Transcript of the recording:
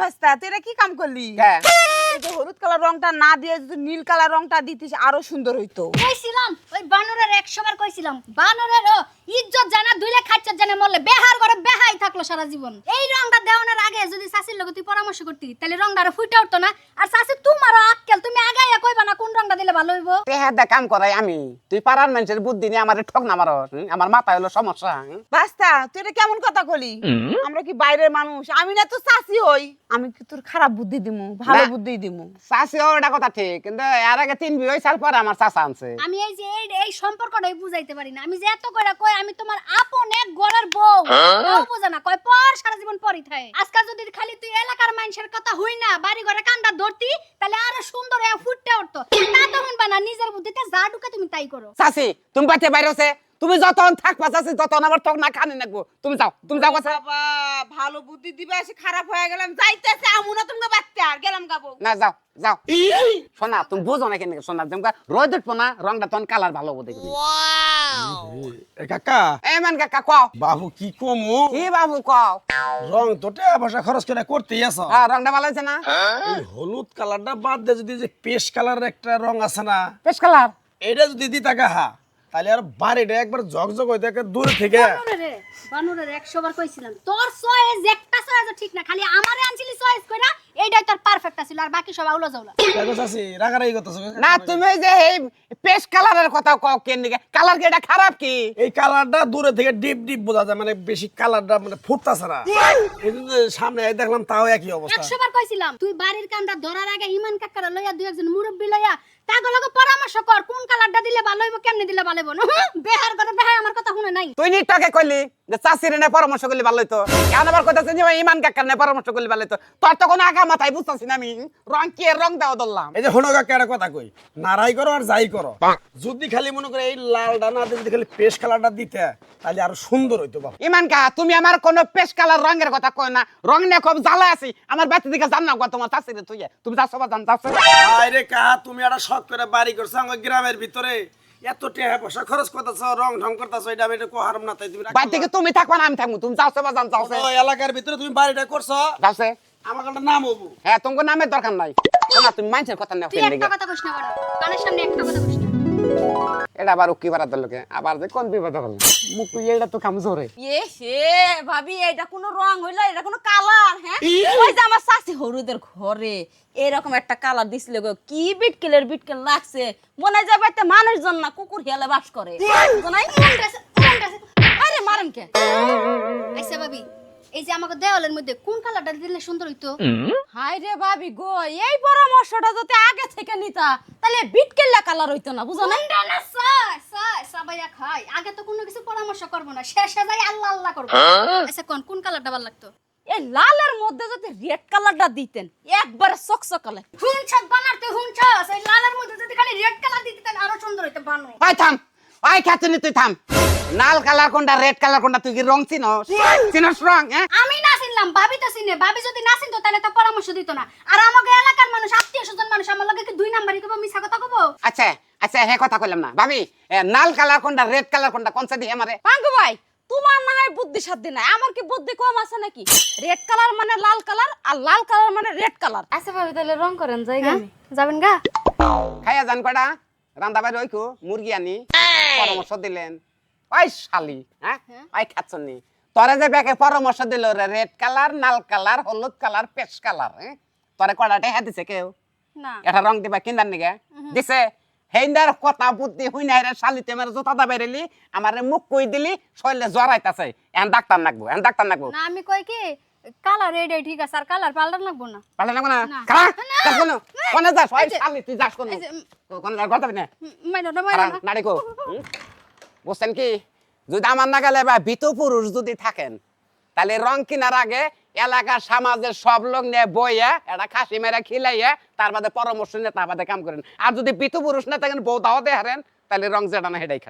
ভাস্তা তুই এটা কি কাম করলি? যে হলুদ কালার রংটা না দিয়ে যদি নীল কালার রংটা দিতিস আরও সুন্দর হইতো। কইছিলাম ওই বানরের একশো বার কইছিলাম বানরের ও ইজ্জত জানা দুইলে খাচ্চর জানে মরলে বেহার করে বেহাই থাকল সারা জীবন। এই রংটা দেওয়ানোর আগে যদি শাশির লগে তুই পরামর্শ করতি তাহলে রংটা আরও ফুটে উঠতো না। আর শাশি তোমারও আক্কেল তুমি আগাইয়া কইবা না কোন রংটা দিলে ভালো হইব? তেহার দা কাম করাই আমি। তুই পাড়ার মানুষের বুদ্ধি নিয়ে আমার ঠক না মারো আমার মাথায় হলো সমস্যা হুম? ভাস্তা তুই এটা কেমন কথা কলি? আমরা কি বাইরের মানুষ? আমি না তো চাষি হই। আমি কি তোর খারাপ বুদ্ধি দিমু? ভালো না। বুদ্ধি দিমু? চাষি ওটা কথা ঠিক কিন্তু এর আগে তিন বিয়ে সাল পরে আমার চাষা আনছে। আমি এই যে এই এই সম্পর্কটাই বুঝাইতে পারি না। আমি যে এত করে কই আমি তোমার আপন এক গড়ের বউ। বউ বোঝে না কয় পর সারা জীবন পরই থাকে। আজকাল যদি খালি তুই এলাকার মানুষের কথা হই না বাড়ি ঘরে কান্দা ধরতি তাহলে আরও সুন্দর হয়ে ফুটতে উঠতো তা তো শুনবা না নিজের বুদ্ধিতে যা ঢুকে তুমি তাই করো। চাষি তুমি বাচ্চা বাইরেছে তুমি যতক্ষণ থাকবা চাষি ততক্ষণ আমার তখন না খানে নাকবো। তুমি যাও তুমি যাও কথা বাবা ভালো বুদ্ধি দিবে এসে খারাপ হয়ে গেলাম যাইতেছে আমু না তুমি বাচ্চা আর গেলাম গাবো না যাও। যাও। শোনা তুমি বুঝো না কেন শোনা তুমি রোদ উঠবো না রংটা তখন কালার ভালো হব দেখবি এ কাকা এমন কাকা কও। বাবু কি কমু কি বাবু কও। রং তোটে ভাষা খরচ করে করতেই আছো। হ্যাঁ রংটা ভালো আছে না? এই হলুদ কালারটা বাদ দে যদি যে পেশ কালারের একটা রং আছে না পেশ কালার এটা যদি দিতা কাহা। তাহলে আর বাড়িটা একবার ঝকঝক হইতে একে দূর থেকে। বানরের একশো বার কইছিলাম। তোর চয়েস একটা চয়েস ঠিক না খালি আমারে আনছিলি চয়েস এইটাই তোর পারফেক্ট আছিল আর বাকি সব আউলা যাওলা দেখো চাচি রাগারাগি করতেছো না তুমি যে এই পেশ কালারের কথা কও কেন দিকে? কালার কি এটা খারাপ কি? এই কালারটা দূরে থেকে ডিপ ডিপ বোঝা যায় মানে বেশি কালারটা মানে ফুটতাছে না। সামনে এই দেখলাম তাও একই অবস্থা। একশো বার কইছিলাম তুই বাড়ির কামটা ধরার আগে ইমান কাকারা লইয়া দুই একজন মুরব্বি লইয়া তাগো লগে পরামর্শ কর, কোন কালারটা দিলে ভালো হইব, কেমনে দিলে ভালো হইব? বেহার করে বেহাই আমার কথা শুনে নাই। তুই নিটাকে কইলি যে চাষির নে পরামর্শ করলে ভালো হইতো এখন আবার কইতাছে যে ইমান কাকার নে পরামর্শ করলে ভালো হইতো তোর তো কোনো আগা মাথায় বুঝতাছি না আমি। রং কি রং দেওয়া ধরলাম? এই যে হনো কাকা একটা কথা কই। নারাই করো আর যাই করো। যদি খালি মনে করে এই লালটা না দিয়ে যদি খালি পেশ কালারটা দিতে তাহলে আরও সুন্দর হইতো বাবা। ইমান কা তুমি আমার কোনো পেশ কালার রঙের কথা কই না। রং নিয়ে খুব জ্বালা আছি। আমার বাচ্চা দিকে জান না গো তোমার চাষিরে তুই তুমি যাচ্ছ বা জান যাচ্ছ। আরে কাহা তুমি একটা শখ করে বাড়ি করছ আমার গ্রামের ভিতরে। এত টাকা পয়সা খরচ করতেছ রং ঢং করতেছ এটা আমি এটা কোহারম না তাই তুমি বাড়ি থেকে তুমি থাকবা না আমি থাকব তুমি যাচ্ছ বা যান যাচ্ছ এলাকার ভিতরে তুমি বাড়িটা করছ যাচ্ছে আমার একটা নাম হব। হ্যাঁ তোমার নামের দরকার নাই। না তুমি মানুষের কথা নাও তুই একটা কথা কইস না বড় কানের সামনে একটা কথা কইস না। এটা আবার উকি বাড়াতে লোকে। আবার যে কোন বিপদ হল? মুখ এটা তো কাম জোরে। এ সে ভাবি এটা কোনো রং হইল এটা কোনো কালার হ্যাঁ? ওই যে আমার শাশি হরুদের ঘরে এরকম একটা কালার দিছিল গো। কি বিটকেলের বিটকেল লাগছে? মনে যাবে একটা মানুষজন না কুকুর হেলে বাস করে। নাই? এই যে আমাকে দেওয়ালের মধ্যে কোন কালারটা দিলে সুন্দর হইতো? হাই রে ভাবি গো এই পরামর্শটা যদি আগে থেকে নিতা তাহলে বিটকেল্লা কালার হইতো না বুঝো কোনটা না সাই সাই সাবাইয়া খাই আগে তো কোনো কিছু পরামর্শ করব না শেষে যাই আল্লাহ আল্লাহ করব। আচ্ছা কোন কোন কালারটা ভালো লাগতো? এই লালের মধ্যে যদি রেড কালারটা দিতেন একবারে চকচকালে। হুনছাস বানাতে হুনছাস এই লালের মধ্যে যদি খালি রেড কালার দিতেন আরও সুন্দর হইতো বানো ওই থাম। ওই খাতুনি তুই থাম। লাল কালার কোনটা রেড কালার কোনটা তুই কি রং চিনস? চিনস রং হ্যাঁ? আমি না চিনলাম ভাবি তো চিনে। ভাবি যদি না চিনতো তাহলে তো পরামর্শ দিত না। আর আমাকে এলাকার মানুষ আত্মীয় স্বজন মানুষ আমার লগে কি দুই নাম্বারই কব মিছা কথা কব? আচ্ছা আচ্ছা হে কথা কইলাম না। ভাবি লাল কালার কোনটা রেড কালার কোনটা কোন সাইড আমারে? পাঙ্গু ভাই তোমার না হয় বুদ্ধি সাধ্যি নাই। আমার কি বুদ্ধি কম আছে নাকি? রেড কালার মানে লাল কালার আর লাল কালার মানে রেড কালার। আচ্ছা ভাবি তাহলে রং করেন জায়গা যাবেন গা? খাইয়া জান কটা রান্দা বাইরে ওইকু মুরগি আনি পরামর্শ দিলেন। ওই শালি হ্যাঁ? ওই খাচ্ছনি তোরে যে ব্যাকে পরামর্শ দিল রে রেড কালার লাল কালার হলুদ কালার পেশ কালার হ্যাঁ? তোরে কটাতে হ্যাঁ দিছে কেউ? না। এটা রং দিবা কিনবার নিগে দিছে হেইন্দার কথা বুদ্ধি হুই নাই রে শালিতে আমার জুতা দা বেরেলি আমার মুখ কই দিলি শরীরে জড়াইতাছে এন ডাক্তার নাকবো এন ডাক্তার নাকবো। না আমি কই কি কালার এটাই ঠিক আছে আর কালার পাল্টান লাগবো না। পালে নাকবো না। যাস কোন কোনে যাস? ওই শালি তুই যাস কোন কোন না মাইনো না খারা মাইনো নাড়ি কো? বুঝছেন কি? যদি আমার না গেলে বা ভীত পুরুষ যদি থাকেন, তাহলে রং কিনার আগে এলাকার সমাজের সব লোক নিয়ে বইয়া এটা খাসি মেরে খিলাইয়া, তার বাদে পরামর্শ নিয়ে তার বাদে কাম করেন। আর যদি ভীত পুরুষ না থাকেন, বউ দাও দেহারেন, তাহলে রং যেটা না হেডাই